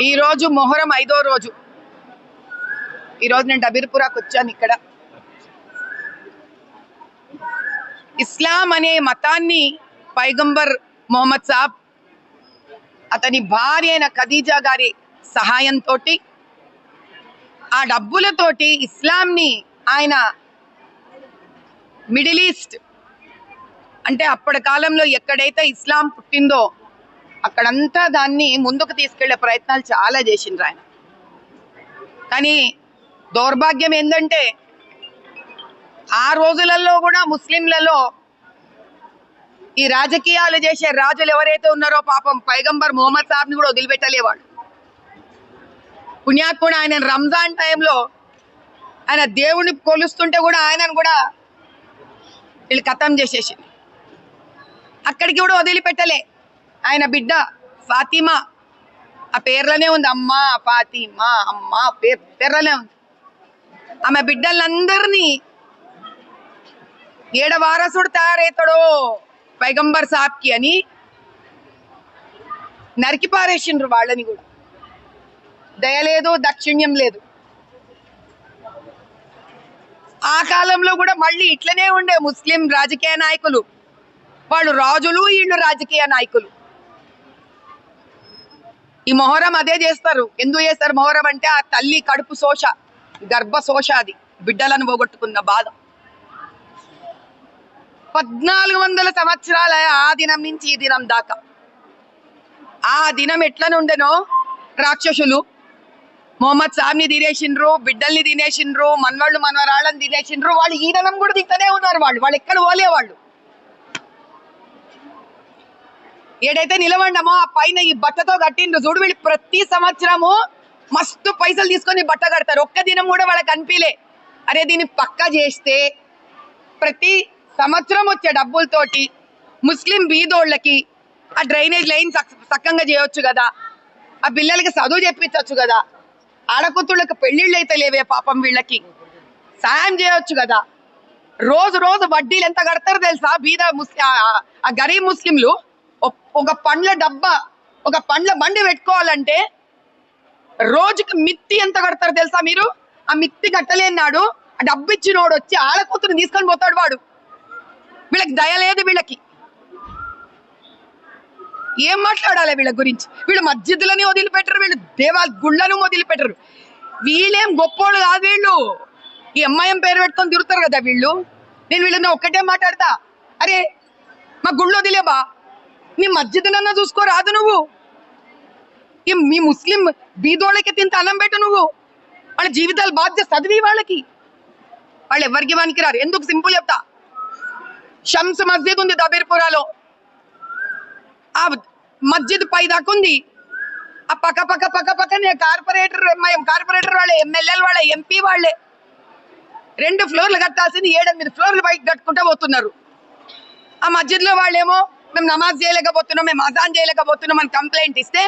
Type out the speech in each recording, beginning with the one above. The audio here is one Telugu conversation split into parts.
ఈ రోజు మొహరం ఐదో రోజు. ఈరోజు నేను డబీర్పురాకు వచ్చాను ఇక్కడ. ఇస్లాం అనే మతాన్ని పైగంబర్ మొహమ్మద్ సాబ్ అతని భార్య అయిన ఖదీజా గారి సహాయంతో ఆ డబ్బులతోటి ఇస్లాంని ఆయన మిడిల్ ఈస్ట్ అంటే అప్పటి కాలంలో ఎక్కడైతే ఇస్లాం పుట్టిందో అక్కడంతా దాన్ని ముందుకు తీసుకెళ్ళే ప్రయత్నాలు చాలా చేసిండ్రు ఆయన. కానీ దౌర్భాగ్యం ఏంటంటే ఆ రోజులలో కూడా ముస్లింలలో ఈ రాజకీయాలు చేసే రాజులు ఎవరైతే ఉన్నారో పాపం పైగంబర్ మొహమ్మద్ సాబ్ని కూడా వదిలిపెట్టలేవాడు. పుణ్యాత్ముడు ఆయన రంజాన్ టైంలో ఆయన దేవుని కొలుస్తుంటే కూడా ఆయనను కూడా వీళ్ళు ఖతం చేసేసి అక్కడికి కూడా వదిలిపెట్టలే. ఆయన బిడ్డ ఫాతిమా. ఆ పేర్లనే ఉంది. అమ్మ ఫాతిమా అమ్మ పేర్ పేర్లనే ఉంది. ఆమె బిడ్డలందరినీ ఏడ వారసుడు తయారవుతాడో పైగంబర్ సాబ్కి అని నరికి పారేసిండ్రు వాళ్ళని కూడా. దయ లేదు దక్షిణ్యం లేదు. ఆ కాలంలో కూడా మళ్ళీ ఇట్లనే ఉండే ముస్లిం రాజకీయ నాయకులు. వాళ్ళు రాజులు వీళ్ళు రాజకీయ నాయకులు. ఈ మొహరం అదే చేస్తారు. ఎందుకు చేస్తారు? మొహరం అంటే ఆ తల్లి కడుపు శోష గర్భ శోష అది. బిడ్డలను పోగొట్టుకున్న బాధ. పద్నాలుగు వందల సంవత్సరాల ఆ దినం నుంచి ఈ దినం దాకా. ఆ దినం ఎట్లనుండెనో రాక్షసులు మొహమ్మద్ సాబ్ని తినేసిండ్రు బిడ్డల్ని తినేసిండ్రు మనవాళ్ళు మనవరాళ్ళని తినేసిండ్రు వాళ్ళు ఈ దినం కూడా తింటనే ఉన్నారు వాళ్ళు. వాళ్ళు ఎక్కడ పోలే వాళ్ళు ఏడైతే నిలవండమో ఆ పైన ఈ బట్టతో కట్టిండ్రు. చూడు వీళ్ళు ప్రతి సంవత్సరము మస్తు పైసలు తీసుకొని బట్ట కడతారు. ఒక్క దినం కూడా వాళ్ళకి అనిపిలే. అరే దీన్ని పక్క చేస్తే ప్రతి సంవత్సరం వచ్చే డబ్బులతోటి ముస్లిం బీదోళ్ళకి ఆ డ్రైనేజ్ లైన్ సక్కంగా చేయొచ్చు కదా. ఆ పిల్లలకి చదువు చెప్పించవచ్చు కదా. ఆడకూతుళ్ళకి పెళ్ళిళ్ళు అయితే లేవే పాపం వీళ్ళకి. సాయం చేయొచ్చు కదా. రోజు రోజు వడ్డీలు ఎంత కడతారు తెలుసా? బీద ముస్లిం ఆ గరీబ్ ముస్లింలు? ఒక పండ్ల డబ్బా ఒక పండ్ల బండి పెట్టుకోవాలంటే రోజుకి మిత్తి ఎంత కడతారు తెలుసా మీరు? ఆ మిత్తి కట్టలేనాడు ఆ డబ్బు ఇచ్చినోడు వచ్చి ఆడకూతురు తీసుకొని పోతాడు వాడు. వీళ్ళకి దయ లేదు వీళ్ళకి. ఏం మాట్లాడాలి వీళ్ళ గురించి? వీళ్ళు మస్జిద్లని వదిలిపెట్టరు వీళ్ళు దేవాల గుళ్ళను వదిలిపెట్టరు. వీళ్ళేం గొప్పోళ్ళు కాదు వీళ్ళు. ఈ అమ్మాయి పేరు పెట్టుకొని తిరుగుతారు కదా వీళ్ళు. నేను వీళ్ళని ఒక్కటే మాట్లాడతా. అరే మా గుళ్ళు వదిలేబా. నీ మస్జిద్నన్నా చూసుకోరాదు నువ్వు. మీ ముస్లిం బీదోళ్ళకి తింత అన్నం పెట్టు నువ్వు. వాళ్ళ జీవితాలు బాధ్యత చదివి వాళ్ళకి. వాళ్ళు ఎవరికి పనికిరారు? ఎందుకు సింపుల్ చెప్తా. షమ్స్ మస్జిద్ ఉంది దబీర్పురాలో. ఆ మస్జిద్ పై దాకా ఉంది. ఆ పక్క పక్క పక్క పక్కనే కార్పొరేటర్ కార్పొరేటర్ వాళ్ళే ఎమ్మెల్యేలు వాళ్ళే ఎంపీ వాళ్ళే. రెండు ఫ్లోర్లు కట్టాల్సింది ఏడెనిమిది ఫ్లోర్లు బయట కట్టుకుంటూ పోతున్నారు. ఆ మస్జిద్లో వాళ్ళేమో మేము నమాజ్ చేయలేకపోతున్నాం మేము అజాన్ చేయలేకపోతున్నాం అని కంప్లైంట్ ఇస్తే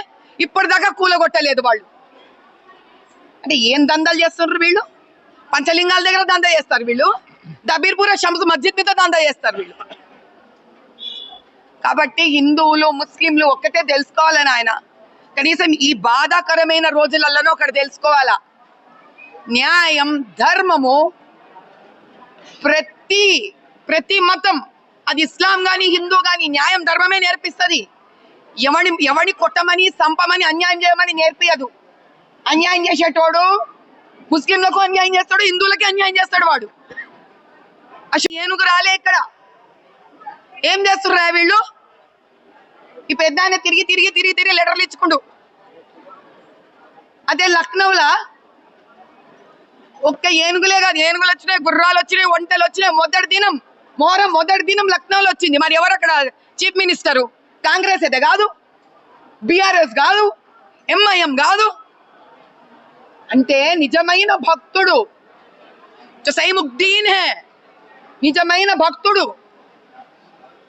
ఇప్పటిదాకా కూలగొట్టలేదు వాళ్ళు. అంటే ఏం దందాలు చేస్తున్నారు వీళ్ళు? పంచలింగాల దగ్గర దందా చేస్తారు వీళ్ళు. దబీర్పూర షమ్స్ మస్జిద్ మీద దందా చేస్తారు వీళ్ళు. కాబట్టి హిందువులు ముస్లింలు ఒక్కటే తెలుసుకోవాలని ఆయన. కనీసం ఈ బాధాకరమైన రోజులలోనూ ఒకటి తెలుసుకోవాలా? న్యాయం ధర్మము ప్రతి ప్రతి మతం అది ఇస్లాం కానీ హిందూ కానీ న్యాయం ధర్మమే నేర్పిస్తుంది. ఎవడి ఎవడి కొట్టమని సంపమని అన్యాయం చేయమని నేర్పియదు. అన్యాయం చేసేటోడు ముస్లింలకు అన్యాయం చేస్తాడు హిందువులకి అన్యాయం చేస్తాడు వాడు. అసలు ఏనుగు రాలే ఇక్కడ. ఏం చేస్తుర్రా వీళ్ళు? ఈ పెద్ద ఆయన తిరిగి తిరిగి తిరిగి తిరిగి లెటర్లు ఇచ్చుకుండు. అదే లక్నౌలా? ఒక్క ఏనుగులే కాదు ఏనుగులు వచ్చినాయి గుర్రాలు వచ్చినాయి ఒంటెలు వచ్చినాయి మొదటి దినం. మోరం మొదటి దినం లక్నోలో వచ్చింది. మరి ఎవరు అక్కడ చీఫ్ మినిస్టరు? కాంగ్రెస్ అయితే కాదు బీఆర్ఎస్ కాదు ఎంఐఎం కాదు. అంటే నిజమైన భక్తుడు. సైముద్దీన్ హే. నిజమైన భక్తుడు.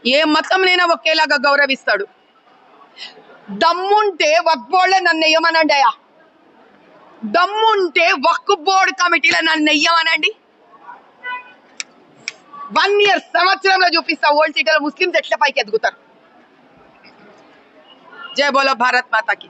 ఏ మతంనైనా ఒకేలాగా గౌరవిస్తాడు. దమ్ముంటే వక్బోళ్ళ నన్ను వేయమనండి అయ్యా? దమ్ముంటే వక్కు బోర్డు కమిటీలో నన్ను ఎయ్యమనండి వన్ ఇయర్ సంవత్సరంలో చూపిస్తా ఓల్డ్ సిటీలో ముస్లింస్ ఎట్ల పైకి ఎదుగుతారు జై బోలో భారత్ మాతాకి